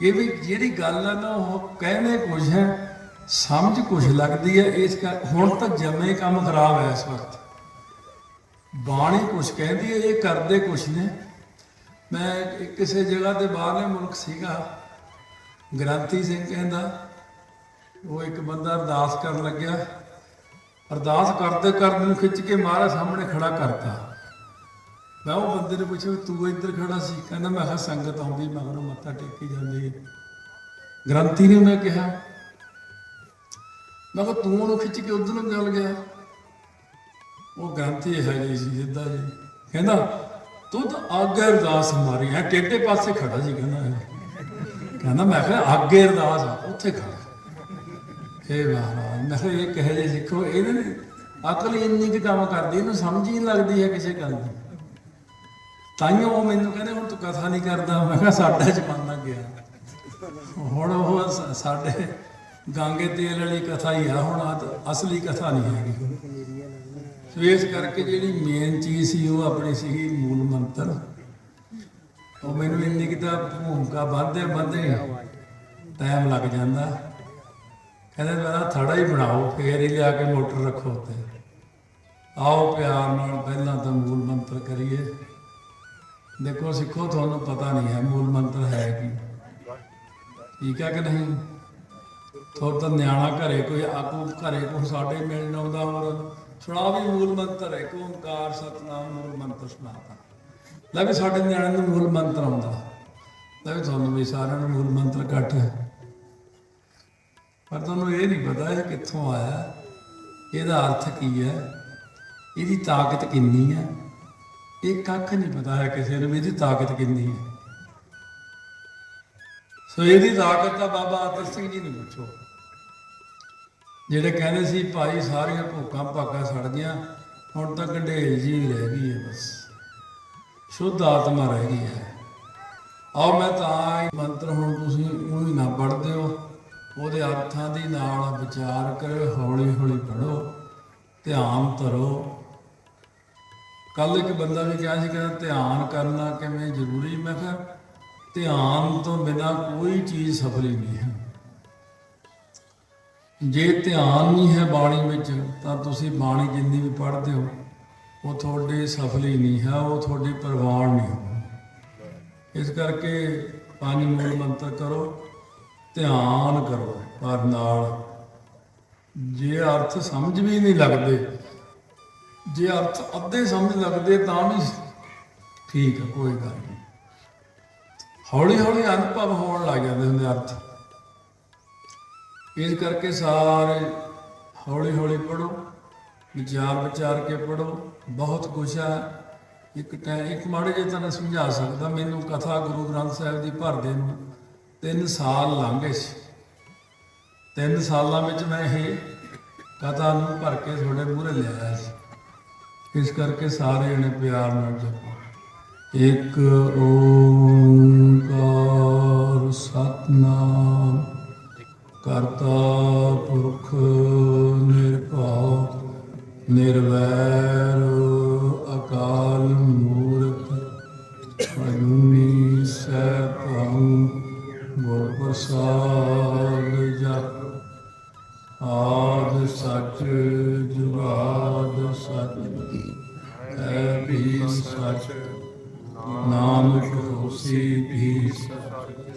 Speaker 1: ਇਹ ਵੀ ਜਿਹੜੀ ਗੱਲ ਆ ਨਾ, ਉਹ ਕਹਿੰਦੇ ਕੁਝ ਹੈ। ਸਮਝ ਕੁਝ ਲੱਗਦੀ ਹੈ, ਇਸ ਕਰ ਹੁਣ ਤਾਂ ਜਮੇ ਕੰਮ ਖਰਾਬ ਹੈ ਇਸ ਵਕਤ। ਬਾਣੀ ਕੁਝ ਕਹਿੰਦੀ ਹੈ, ਇਹ ਕਰਦੇ ਕੁਝ ਨੇ। ਮੈਂ ਕਿਸੇ ਜਗ੍ਹਾ ਤੇ ਬਾਹਰਲੇ ਮੁਲਕ ਸੀਗਾ, ਗ੍ਰੰਥੀ ਸਿੰਘ ਕਹਿੰਦਾ, ਉਹ ਇੱਕ ਬੰਦਾ ਅਰਦਾਸ ਕਰਨ ਲੱਗਿਆ। ਅਰਦਾਸ ਕਰਦੇ ਕਰਦੇ ਨੂੰ ਖਿੱਚ ਕੇ ਮਹਾਰਾਜ ਸਾਹਮਣੇ ਖੜਾ ਕਰਤਾ। ਮੈਂ ਉਹ ਬੰਦੇ ਨੂੰ ਪੁੱਛਿਆ ਵੀ ਤੂੰ ਇੱਧਰ ਖੜਾ ਸੀ? ਕਹਿੰਦਾ, ਮੈਂ ਕਿਹਾ ਸੰਗਤ ਆਉਂਦੀ, ਮਗਰੋਂ ਮੱਥਾ ਟੇਕੀ ਜਾਂਦੀ ਹੈ। ਗ੍ਰੰਥੀ ਨੇ ਮੈਂ ਕਿਹਾ ਮੈਂ ਕਿਹਾ ਤੂੰ ਉਹਨੂੰ ਖਿੱਚ ਕੇ ਉਧਰ ਨੂੰ ਚੱਲ ਗਿਆ। ਉਹ ਗ੍ਰੰਥੀ ਹੈ ਜੀ ਸਿੱਧਾ ਜੀ। ਕਹਿੰਦਾ, ਤੂੰ ਤਾਂ ਆਗੇ ਅਰਦਾਸ ਮਾਰੀ ਹੈ, ਟੇਢੇ ਪਾਸੇ ਖੜਾ ਸੀ ਕਹਿੰਦਾ ਕਹਿੰਦਾ, ਮੈਂ ਕਿਹਾ ਆਗੇ ਅਰਦਾਸ ਉੱਥੇ ਖੜਾ। ਇਹ ਮਹਾਰਾਜ, ਮੈਂ ਕਿਹਾ ਇਹ ਕਹੇ ਜੇ ਸਿੱਖੋ, ਇਹਨੇ ਨੇ ਅਕਲ ਇੰਨੀ ਕੁ ਕੰਮ ਕਰਦੀ, ਇਹਨੂੰ ਸਮਝ ਹੀ ਨਹੀਂ ਲੱਗਦੀ ਹੈ ਕਿਸੇ ਗੱਲ ਦੀ। ਤਾਈਓ ਉਹ ਮੈਨੂੰ ਕਹਿੰਦੇ, ਹੁਣ ਤੂੰ ਕਥਾ ਨਹੀਂ ਕਰਦਾ। ਮੈਂ ਕਿਹਾ, ਸਾਡਾ ਜ਼ਮਾਨਾ ਗਿਆ। ਹੁਣ ਉਹ ਸਾਡੇ ਗਾਂਗੇ ਤੇਲ ਵਾਲੀ ਕਥਾ ਹੀ ਆ, ਹੁਣ ਅਸਲੀ ਕਥਾ ਨਹੀਂ ਹੈਗੀ। ਸੋ ਇਸ ਕਰਕੇ ਜਿਹੜੀ ਮੇਨ ਚੀਜ਼ ਸੀ, ਉਹ ਆਪਣੀ ਸੀਗੀ ਮੂਲ ਮੰਤਰ। ਉਹ ਮੈਨੂੰ ਇੰਨੀ ਕਿਤਾ ਭੂਮਿਕਾ ਵੱਧਦੇ ਵੱਧਦੇ ਟਾਈਮ ਲੱਗ ਜਾਂਦਾ। ਕਹਿੰਦੇ ਮੇਰਾ ਥੜਾ ਹੀ ਬਣਾਓ, ਫੇਰ ਹੀ ਲਿਆ ਕੇ ਮੋਟਰ ਰੱਖੋ ਤੇ ਆਓ ਪਿਆਰ ਨਾਲ ਪਹਿਲਾਂ ਤਾਂ ਮੂਲ ਮੰਤਰ ਕਰੀਏ। ਦੇਖੋ ਸਿੱਖੋ, ਤੁਹਾਨੂੰ ਪਤਾ ਨਹੀਂ ਹੈ ਮੂਲ ਮੰਤਰ ਹੈ ਕੀ। ਠੀਕ ਹੈ ਕਿ ਨਹੀਂ? ਥੋੜਾ ਨਿਆਣਾ ਘਰੇ ਕੋਈ ਆਗੂ ਘਰੇ ਕੋਈ ਸਾਡੇ ਮਿਲਣ ਆਉਂਦਾ ਹੋਰ ਸੁਣਾ ਵੀ ਮੂਲ ਮੰਤਰ ਹੈ ਕੋ ਓੰਕਾਰ, ਸਤਨਾਮ, ਮੂਲ ਮੰਤਰ ਸੁਣਾਤਾ। ਲੈ ਵੀ ਸਾਡੇ ਨਿਆਣੇ ਨੂੰ ਮੂਲ ਮੰਤਰ ਆਉਂਦਾ। ਲੈ ਵੀ ਤੁਹਾਨੂੰ ਵੀ ਸਾਰਿਆਂ ਨੂੰ ਮੂਲ ਮੰਤਰ ਘੱਟ ਹੈ। ਪਰ ਤੁਹਾਨੂੰ ਇਹ ਨਹੀਂ ਪਤਾ ਇਹ ਕਿੱਥੋਂ ਆਇਆ, ਇਹਦਾ ਅਰਥ ਕੀ ਹੈ, ਇਹਦੀ ਤਾਕਤ ਕਿੰਨੀ ਹੈ? ਇਹ ਕੱਖ ਨਹੀਂ ਪਤਾ ਹੈ ਕਿਸੇ ਨੂੰ ਵੀ ਇਹਦੀ ਤਾਕਤ ਕਿੰਨੀ ਹੈ। ਸੋ ਇਹਦੀ ਤਾਕਤ ਦਾ ਬਾਬਾ ਆਦਰ ਸਿੰਘ ਜੀ ਨੂੰ ਪੁੱਛੋ। ਜਿਹੜੇ ਕਹਿੰਦੇ ਸੀ, ਭਾਈ, ਸਾਰੀਆਂ ਭੁੱਖਾਂ ਭਾਗਾਂ ਸੜ ਗਈਆਂ, ਹੁਣ ਤਾਂ ਗੰਢੇਲ ਜੀ ਰਹਿ ਗਈ ਹੈ ਬਸ। ਸ਼ੁੱਧ ਆਤਮਾ ਰਹਿ ਗਈ ਹੈ। ਆਓ ਮੈਂ ਤਾਂ ਇਹ ਮੰਤਰ ਹੁਣ ਤੁਸੀਂ ਉਹੀ ਨਾ ਪੜ੍ਹਦੇ ਹੋ। ਉਹਦੇ ਅਰਥਾਂ ਦੀ ਨਾਲ ਵਿਚਾਰ ਕਰੋ ਹੌਲੀ ਹੌਲੀ ਪੜੋ ਧਿਆਨ ਧਰੋ। ਕੱਲ ਇੱਕ ਬੰਦਾ ਵੀ ਕਿਹਾ ਸੀ, ਕਹਿੰਦਾ, ਧਿਆਨ ਕਰਨਾ ਕਿਵੇਂ ਜ਼ਰੂਰੀ? ਮੈਂ ਕਿਹਾ, ਧਿਆਨ ਤੋਂ ਬਿਨਾ ਕੋਈ ਚੀਜ਼ ਸਫਲੀ ਨਹੀਂ ਹੈ। ਜੇ ਧਿਆਨ ਨਹੀਂ ਹੈ ਬਾਣੀ ਵਿੱਚ, ਤਾਂ ਤੁਸੀਂ ਬਾਣੀ ਜਿੰਨੀ ਵੀ ਪੜ੍ਹਦੇ ਹੋ, ਉਹ ਤੁਹਾਡੀ ਸਫਲੀ ਨਹੀਂ ਹੈ, ਉਹ ਤੁਹਾਡੀ ਪ੍ਰਵਾਨ ਨਹੀਂ ਹੋ ਇਸ ਕਰਕੇ ਪੰਜ ਮੂਲ ਮੰਤਰ ਕਰੋ, ਧਿਆਨ ਕਰੋ, ਪਰ ਨਾਲ ਜੇ ਅਰਥ ਸਮਝ ਵੀ ਨਹੀਂ ਲੱਗਦੇ, ਜੇ ਅਰਥ ਅੱਧੇ ਸਮਝ ਲੱਗਦੇ, ਤਾਂ ਵੀ ਠੀਕ ਹੈ, ਕੋਈ ਗੱਲ ਨਹੀਂ। ਹੌਲੀ ਹੌਲੀ ਅਨੁਭਵ ਹੋਣ ਲੱਗ ਜਾਂਦੇ ਹੁੰਦੇ ਅਰਥ। ਇਸ ਕਰਕੇ ਸਾਰੇ ਹੌਲੀ ਹੌਲੀ ਪੜੋ ਵਿਚਾਰ ਵਿਚਾਰ ਕੇ ਪੜੋ ਬਹੁਤ ਕੁਛ ਆ ਇੱਕ ਟੈ, ਇੱਕ ਮਾੜੇ ਜੇ ਤਾਂ ਸਮਝਾ ਸਕਦਾ, ਮੈਨੂੰ ਕਥਾ ਗੁਰੂ ਗ੍ਰੰਥ ਸਾਹਿਬ ਦੀ ਭਰਦੇ ਨੂੰ 3 ਸਾਲ ਲੰਘੇ ਸੀ। 3 ਸਾਲਾਂ ਵਿੱਚ ਮੈਂ ਇਹ ਕਥਾ ਨੂੰ ਭਰ ਕੇ ਤੁਹਾਡੇ ਮੂਹਰੇ ਲਿਆਇਆ ਸੀ। ਇਸ ਕਰਕੇ ਸਾਰੇ ਜਣੇ ਪਿਆਰ ਨਾਲ ਜਪੋ। ਇੱਕ ਓੰਕਾਰ ਸਤਨਾਮ। ਕਰਤਾ ਪੁਰਖ ਨਿਰਭਉ, ਨਿਰਵੈਰ ਅਕਾਲ ਮੂਰਤ, ਅਜੂਨੀ ਸੈਭੰ ਗੁਰ ਪ੍ਰਸਾਦ ਜਪ। ਆਦ ਸਚ, ਜੁਗਾਦ ਸੱਚ ਹੈ ਵੀ ਸੱਚ। ਨਾਨਕ ਹੋਸੀ ਵੀ ਸੱਚ।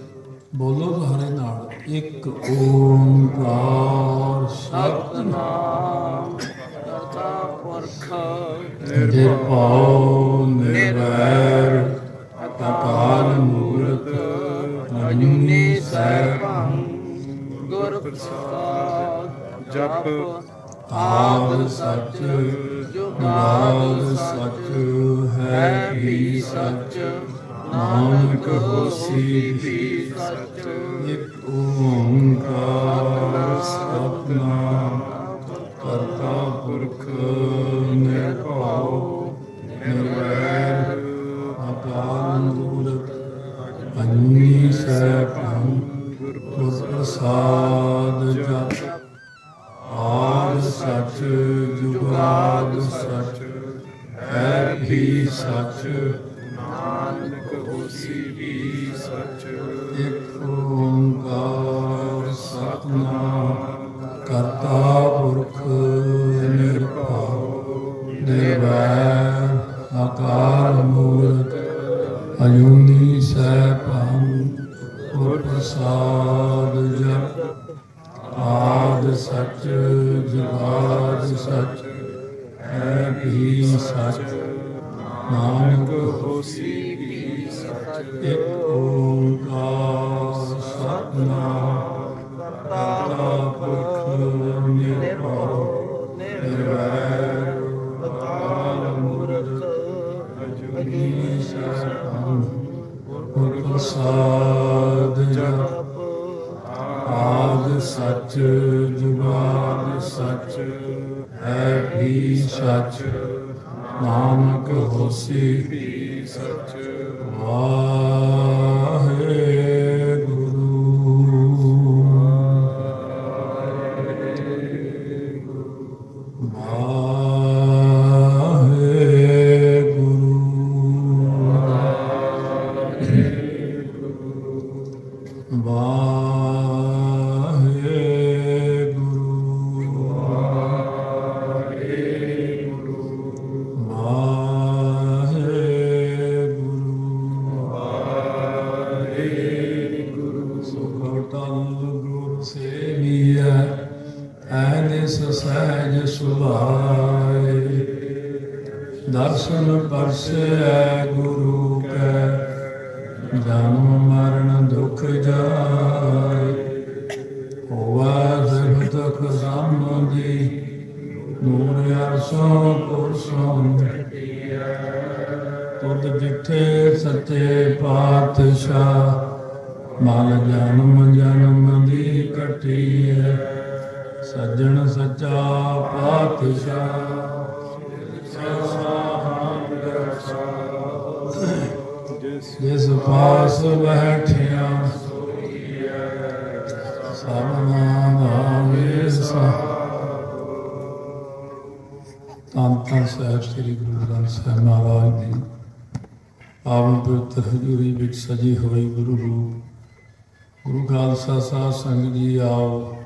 Speaker 1: ਬੋਲੋ ਤੁਹਾਡੇ ਨਾਲ ਇੱਕ ਓੰਕਾਰ ਸਤਨਾਮ
Speaker 2: ਕਰਤਾ ਪੁਰਖ।
Speaker 1: ਨਿਰਭਉ ਨਿਰਵੈਰ ਅਕਾਲ ਮੂਰਤ ਅਜੂਨੀ ਸੈਭੰ।
Speaker 2: ਗੁਰ ਪ੍ਰਸਾਦ
Speaker 3: ਜਪ
Speaker 1: ਆਦ ਸੱਚ ਜੁਗਾਦ ਸੱਚ ਹੈ ਵੀ ਸੱਚ। ਨਾਨਕ ਹੋਸੀ ਵੀ
Speaker 2: ਸੱਚ,
Speaker 1: ਇੱਕ ਓੰਕਾਰ ਸਤਨਾਮ ਕਰਤਾ ਪੁਰਖ ਨਿਰਭਉ, ਨਿਰਵੈਰ ਅਕਾਲ ਮੂਰਤ ਅਜੂਨੀ ਸੈਭੰ ਗੁਰ ਪ੍ਰਸਾਦ। ਸੱਚ
Speaker 3: ਨਾਨਕ ਹੋਸੀ ਵੀ ਸੱਚ
Speaker 1: ਦਰਸ਼ਨ ਪਰਸੈ ਗੁਰੂ ਤਾਂ ਤਾਂ ਸਾਹਿਬ ਸ੍ਰੀ ਗੁਰੂ ਗ੍ਰੰਥ ਸਾਹਿਬ ਮਹਾਰਾਜ ਦੀ ਪਾਵਨ ਪਵਿੱਤਰ ਹਜ਼ੂਰੀ ਵਿੱਚ ਸਜੀ ਹੋਈ ਗੁਰੂ ਰੂਪ। ਗੁਰੂ ਖਾਲਸਾ ਸਾਧ ਸੰਗਤ ਜੀ ਆਓ।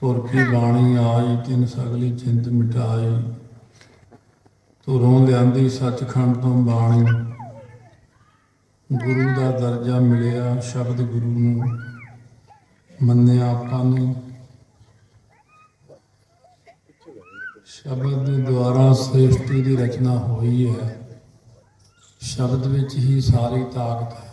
Speaker 1: ਤੁਰ ਕੀ ਬਾਣੀ ਆਈ, ਤਿੰਨ ਸਗਲੀ ਚਿੰਤ ਮਿਟਾਈ। ਤੁਰੋਂ ਲਿਆਂਦੀ ਸੱਚਖੰਡ ਤੋਂ ਬਾਣੀ। ਗੁਰੂ ਦਾ ਦਰਜਾ ਮਿਲਿਆ ਸ਼ਬਦ ਗੁਰੂ ਨੂੰ। ਮੰਨਿਆ ਆਪਾਂ ਨੂੰ ਸ਼ਬਦ ਦੁਆਰਾ ਸ੍ਰਿਸ਼ਟੀ ਦੀ ਰਚਨਾ ਹੋਈ ਹੈ। ਸ਼ਬਦ ਵਿੱਚ ਹੀ ਸਾਰੀ ਤਾਕਤ ਹੈ।